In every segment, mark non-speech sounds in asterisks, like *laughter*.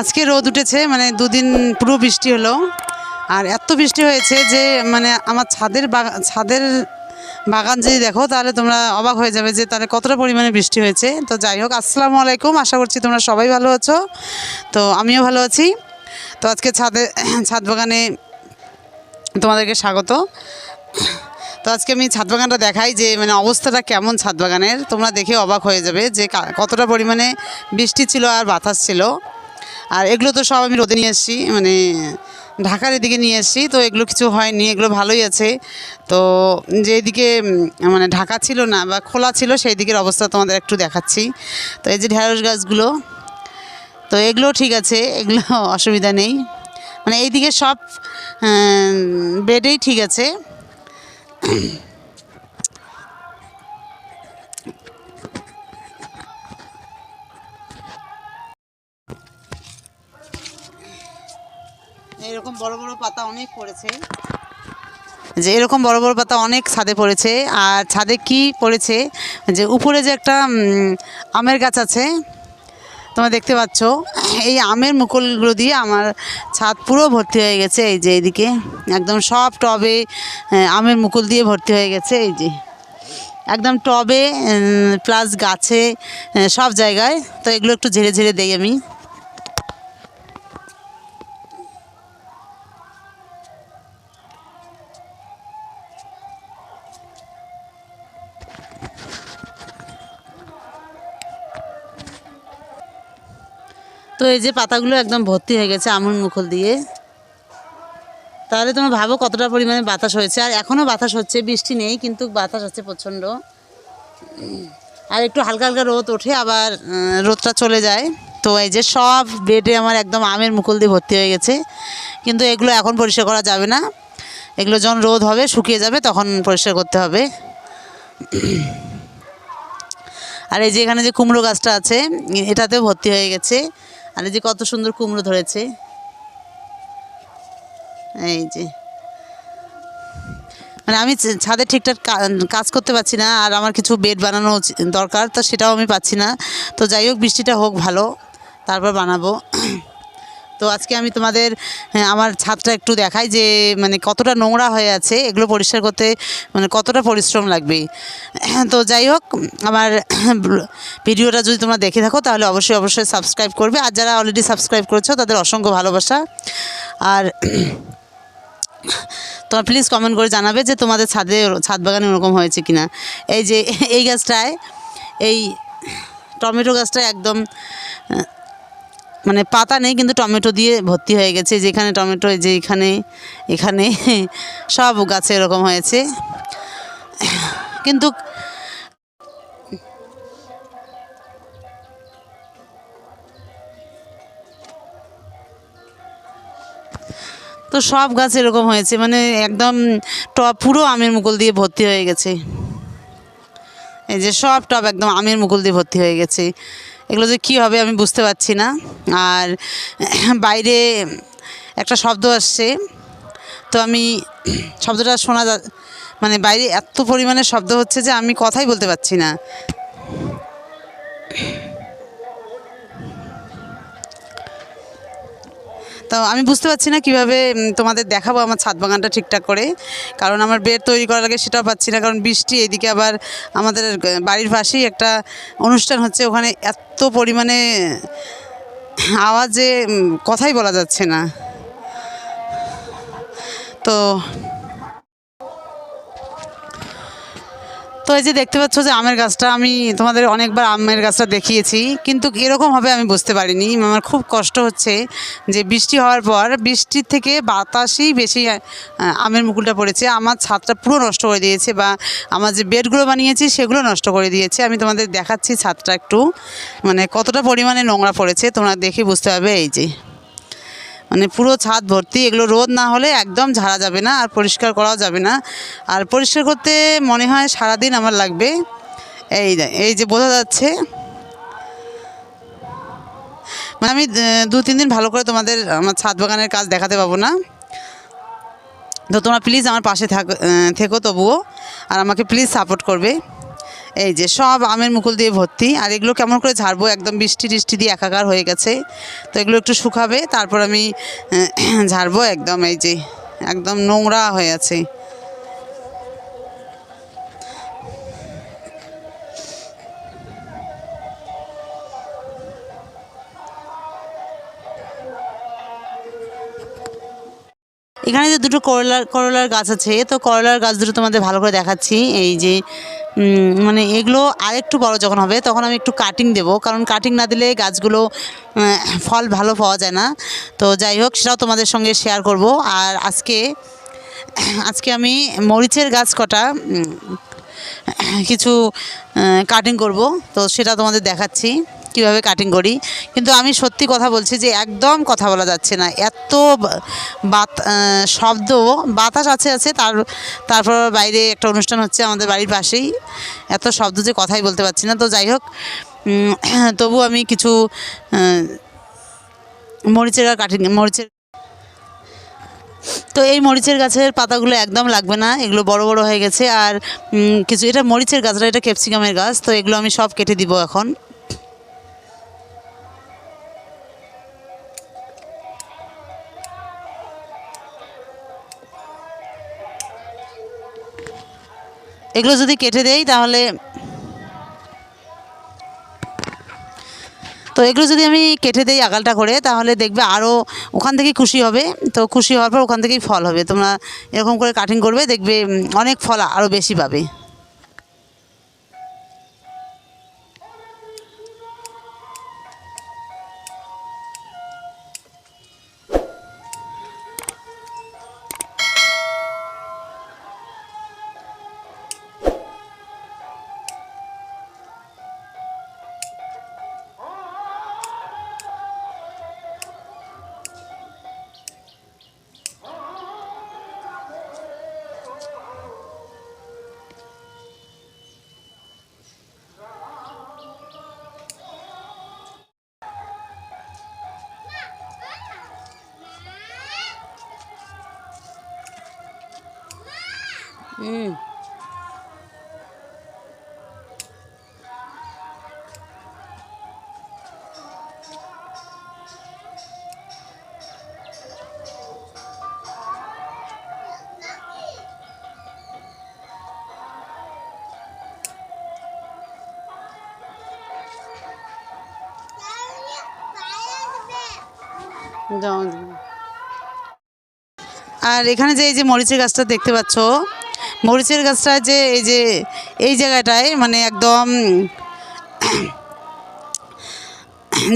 আজকে রোদ উঠেছে মানে দুদিন পুরো বৃষ্টি হলো। আর এত বৃষ্টি হয়েছে যে মানে আমার ছাদের বাগান ছাদের বাগান যদি দেখো, তাহলে তোমরা অবাক হয়ে যাবে যে, তাহলে কতটা পরিমাণে বৃষ্টি হয়েছে। তো যাই হোক, আসসালামু আলাইকুম, আশা করছি তোমরা সবাই ভালো আছো। তো আমিও ভালো আছি। তো আজকে ছাদে, ছাদ বাগানে তোমাদেরকে স্বাগত। তো আজকে আমি ছাদ বাগানটা দেখাই যে মানে অবস্থাটা কেমন ছাদ বাগানের, তোমরা দেখে অবাক হয়ে যাবে যে কতটা পরিমাণে বৃষ্টি ছিল আর বাতাস ছিল। আর এগুলো তো সব আমি রোদে নিয়ে এসেছি মানে ঢাকার এদিকে নিয়ে এসেছি, তো এগুলো কিছু হয়নি, এগুলো ভালোই আছে। তো যেদিকে মানে ঢাকা ছিল না বা খোলা ছিল, সেই দিকের অবস্থা তোমাদের একটু দেখাচ্ছি। তো এই যে ঢেঁড়স গাছগুলো, তো এগুলো ঠিক আছে, এগুলো *laughs* অসুবিধা নেই। মানে এইদিকে সব বেডেই ঠিক আছে। এরকম বড় বড় পাতা অনেক পড়েছে। যে এরকম বড় বড় পাতা অনেক ছাদে পড়েছে। আর ছাদে কি পড়েছে? যে উপরে যে একটা আমের গাছ আছে, তোমরা দেখতে পাচ্ছ। এই আমের মুকুলগুলো দিয়ে আমার ছাদ পুরো ভর্তি হয়ে গেছে। এই যে এইদিকে একদম সব টবে আমের মুকুল দিয়ে ভর্তি হয়ে গেছে। এই যে একদম টবে প্লাস গাছে সব জায়গায়। তো এগুলো একটু ঝেড়ে ঝেড়ে দেই আমি। তো এই যে পাতাগুলো একদম ভর্তি হয়ে গেছে আমুল মুকুল দিয়ে। তাহলে তোমরা ভাবো কতটা পরিমাণে বাতাস হয়েছে। আর এখনও বাতাস হচ্ছে, বৃষ্টি নেই, কিন্তু বাতাস হচ্ছে প্রচণ্ড। আর একটু হালকা হালকা রোদ ওঠে, আবার রোদটা চলে যায়। তো এই যে সব বেডে আমার একদম আমের মুকুল দিয়ে ভর্তি হয়ে গেছে। কিন্তু এগুলো এখন পরিষ্কার করা যাবে না। এগুলো যখন রোদ হবে, শুকিয়ে যাবে, তখন পরিষ্কার করতে হবে। আর এই যে এখানে যে কুমড়ো গাছটা আছে, এটাতেও ভর্তি হয়ে গেছে। আর এই যে কত সুন্দর কুমড়ো ধরেছে। এই যে। মানে আমি ছাদে ঠিকঠাক কাজ করতে পারছি না, আর আমার কিছু বেড বানানো দরকার, তো সেটাও আমি পাচ্ছি না। তো যাই হোক, বৃষ্টিটা হোক ভালো, তারপর বানাবো। তো আজকে আমি তোমাদের হ্যাঁ, আমার ছাদটা একটু দেখাই যে মানে কতটা নোংরা হয়ে আছে এগুলো পরিষ্কার করতে মানে কতটা পরিশ্রম লাগবে। তো যাই হোক আমার ভিডিওটা যদি তোমরা দেখে থাকো তাহলে অবশ্যই অবশ্যই সাবস্ক্রাইব করবে। আর যারা অলরেডি সাবস্ক্রাইব করেছ তাদের অসংখ্য ভালোবাসা। আর তোমরা প্লিজ কমেন্ট করে জানাবে যে তোমাদের ছাদে ছাদ বাগানে ওরকম হয়েছে কিনা। এই যে এই গাছটায় এই টমেটো গাছটা একদম মানে পাতা নেই, কিন্তু টমেটো দিয়ে ভর্তি হয়ে গেছে। যেখানে টমেটো যে এখানে এখানে *laughs* সব গাছে এরকম হয়েছে। কিন্তু তো সব গাছ এরকম হয়েছে। মানে একদম টব পুরো আমের মুকুল দিয়ে ভর্তি হয়ে গেছে। এই যে সব টব একদম আমের মুকুল দিয়ে ভর্তি হয়ে গেছে। এগুলো যে কী হবে আমি বুঝতে পারছি না। আর বাইরে একটা শব্দ আসছে। তো আমি শব্দটা শোনা যা মানে বাইরে এত পরিমাণে শব্দ হচ্ছে যে আমি কথাই বলতে পারছি না। তো আমি বুঝতে পারছি না কীভাবে তোমাদের দেখাবো আমার ছাদ বাগানটা ঠিকঠাক করে। কারণ আমার বেড তৈরি করা লাগে সেটাও পাচ্ছি না, কারণ বৃষ্টি, এদিকে আবার আমাদের বাড়ির পাশেই একটা অনুষ্ঠান হচ্ছে, ওখানে এত পরিমাণে আওয়াজে কথাই বলা যাচ্ছে না। তো তো এই যে দেখতে পাচ্ছ যে আমের গাছটা, আমি তোমাদের অনেকবার আমের গাছটা দেখিয়েছি, কিন্তু এরকম হবে আমি বুঝতে পারিনি। আমার খুব কষ্ট হচ্ছে যে বৃষ্টি হওয়ার পর, বৃষ্টির থেকে বাতাসই বেশি আমের মুকুলটা পড়েছে। আমার ছাদটা পুরো নষ্ট করে দিয়েছে বা আমার যে বেডগুলো বানিয়েছি, সেগুলো নষ্ট করে দিয়েছে। আমি তোমাদের দেখাচ্ছি ছাদটা একটু। মানে কতটা পরিমাণে নোংরা পড়েছে, তোমরা দেখে বুঝতে পারবে এই যে। মানে পুরো ছাদ ভর্তি, এগুলো রোদ না হলে একদম ঝাড়া যাবে না আর পরিষ্কার করাও যাবে না। আর পরিষ্কার করতে মনে হয় সারাদিন আমার লাগবে। এই এই যে বোঝা যাচ্ছে। মানে আমি দু তিন দিন ভালো করে তোমাদের আমার ছাদ বাগানের কাজ দেখাতে পাবো না। তো তোমরা প্লিজ আমার পাশে থাক থেকো তবুও। আর আমাকে প্লিজ সাপোর্ট করবে। এই যে সব আমের মুকুল দিয়ে ভর্তি, আর এগুলো কেমন করে ঝাড়বো? একদম বৃষ্টি টিষ্টি দিয়ে একাকার হয়ে গেছে। তো এগুলো একটু শুকাবে, তারপর আমি *clears throat* ঝাড়বো একদম এই যে, একদম নোংরা হয়ে আছে। এখানে যে দুটো করলার করলার গাছ আছে, তো করলার গাছ দুটো তোমাদের ভালো করে দেখাচ্ছি। এই যে মানে এগুলো আর একটু বড় যখন হবে, তখন আমি একটু কাটিং দেব। কারণ কাটিং না দিলে গাছগুলো ফল ভালো পাওয়া যায় না। তো যাই হোক, সেটাও তোমাদের সঙ্গে শেয়ার করব। আর আজকে আজকে আমি মরিচের গাছ কটা কিছু কাটিং করব। তো সেটা তোমাদের দেখাচ্ছি। কীভাবে কাটিং করি? কিন্তু আমি সত্যি কথা বলছি যে একদম কথা বলা যাচ্ছে না। এত বাত শব্দ, বাতাস আছে আছে, তার, তারপর বাইরে একটা অনুষ্ঠান হচ্ছে আমাদের বাড়ির পাশেই। এত শব্দ যে কথাই বলতে পারছি না। তো যাই হোক *clears throat* তবু আমি কিছু মরিচের কাটিং মরিচের তো এই মরিচের গাছের পাতাগুলো একদম লাগবে না। এগুলো বড় বড় হয়ে গেছে। আর কিছু, এটা মরিচের গাছ না, এটা ক্যাপসিকামের গাছ। তো এগুলো আমি সব কেটে দিব এখন। এগুলো যদি কেটে দেই তাহলে তো এগুলো যদি আমি কেটে দেই আগালটা করে, তাহলে দেখবে আরও ওখান থেকেই খুশি হবে। তো খুশি হওয়ার পর ওখান থেকেই ফল হবে। তোমরা এরকম করে কাটিং করবে, দেখবে অনেক ফল আরও বেশি পাবে। হুম দাও দাও। আর এখানে যে এই যে মরিচের গাছটা দেখতে পাচ্ছ মরিচের গাছটা যে এই যে, এই জায়গাটায় মানে একদম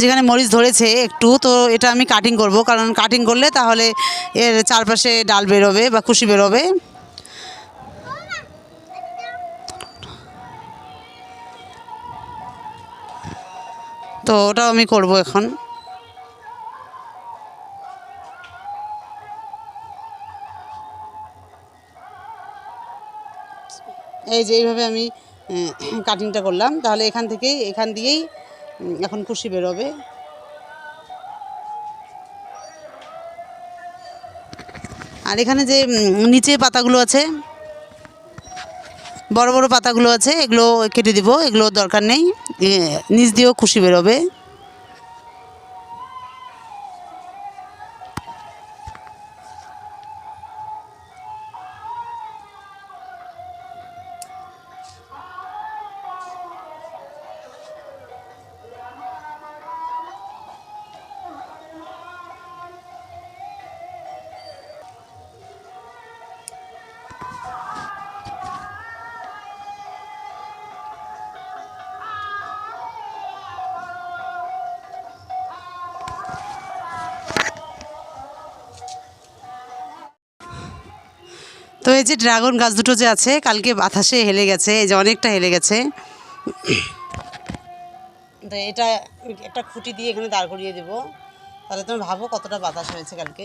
যেখানে মরিচ ধরেছে একটু, তো এটা আমি কাটিং করব। কারণ কাটিং করলে তাহলে এর চারপাশে ডাল বেরোবে বা খুশি বেরোবে। তো ওটাও আমি করব এখন। এই যে এইভাবে আমি কাটিংটা করলাম। তাহলে এখান থেকেই, এখান দিয়েই এখন খুশি বেরোবে। আর এখানে যে নিচে পাতাগুলো আছে, বড় বড় পাতাগুলো আছে, এগুলো কেটে দিব, এগুলো দরকার নেই। নিচ দিয়েও খুশি বেরোবে। তো এই যে ড্রাগন গাছ দুটো যে আছে, কালকে বাতাসে হেলে গেছে, এই যে অনেকটা হেলে গেছে। *coughs* তো এটা একটা খুঁটি দিয়ে এখানে দাঁড় করিয়ে দেবো। তাহলে তুমি ভাবো কতটা বাতাস হয়েছে কালকে।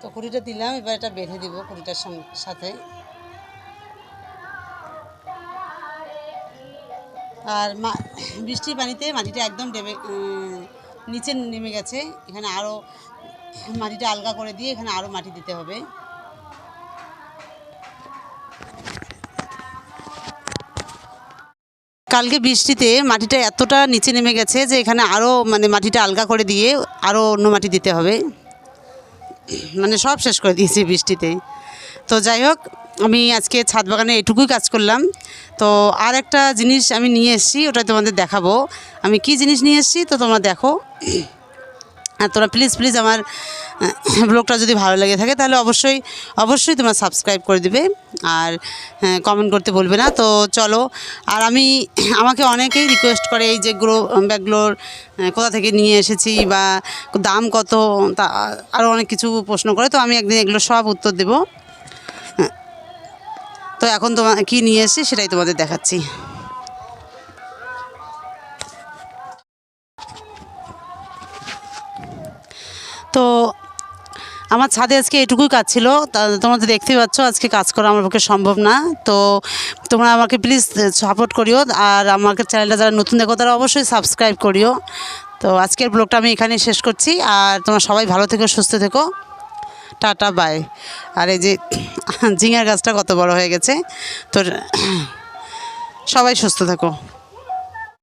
তো কুড়িটা দিলাম, এবার এটা বেঁধে দিব কুড়িটার সাথে। আর বৃষ্টির পানিতে মাটিটা একদম ডেবে নিচে নেমে গেছে। এখানে আরও মাটিটা আলগা করে দিয়ে এখানে আরও মাটি দিতে হবে। কালকে বৃষ্টিতে মাটিটা এতটা নিচে নেমে গেছে যে এখানে আরও মানে মাটিটা আলগা করে দিয়ে আরও অন্য মাটি দিতে হবে। মানে সব শেষ করে দিয়েছি বৃষ্টিতে। তো যাই হোক আমি আজকে ছাদ বাগানে এটুকুই কাজ করলাম। তো আর একটা জিনিস আমি নিয়ে এসেছি, ওটা তোমাদের দেখাবো। আমি কি জিনিস নিয়ে এসেছি তো তোমরা দেখো। আর তোমরা প্লিজ প্লিজ আমার ব্লগটা যদি ভালো লেগে থাকে তাহলে অবশ্যই অবশ্যই তোমরা সাবস্ক্রাইব করে দিবে। আর কমেন্ট করতে বলবে না। তো চলো, আর আমি, আমাকে অনেকেই রিকোয়েস্ট করে এই যে গ্রো ব্যাগগুলোর কোথা থেকে নিয়ে এসেছি বা দাম কত, তা আরও অনেক কিছু প্রশ্ন করে। তো আমি একদিন এগুলো সব উত্তর দেবো। হ্যাঁ। তো এখন তোমার কী নিয়ে এসেছি সেটাই তোমাদের দেখাচ্ছি। তো আমার ছাদে আজকে এটুকুই কাজ ছিল। তোমরা তো দেখতেই পাচ্ছ, আজকে কাজ করা আমার পক্ষে সম্ভব না। তো তোমরা আমাকে প্লিজ সাপোর্ট করিও আর আমাকে চ্যানেলটা যারা নতুন দেখো, তারা অবশ্যই সাবস্ক্রাইব করিও। তো আজকের ব্লগটা আমি এখানেই শেষ করছি। আর তোমরা সবাই ভালো থেকো, সুস্থ থেকো। টাটা বাই আর এই যে ঝিঙার গাছটা কত বড় হয়ে গেছে তো সবাই সুস্থ থাকো।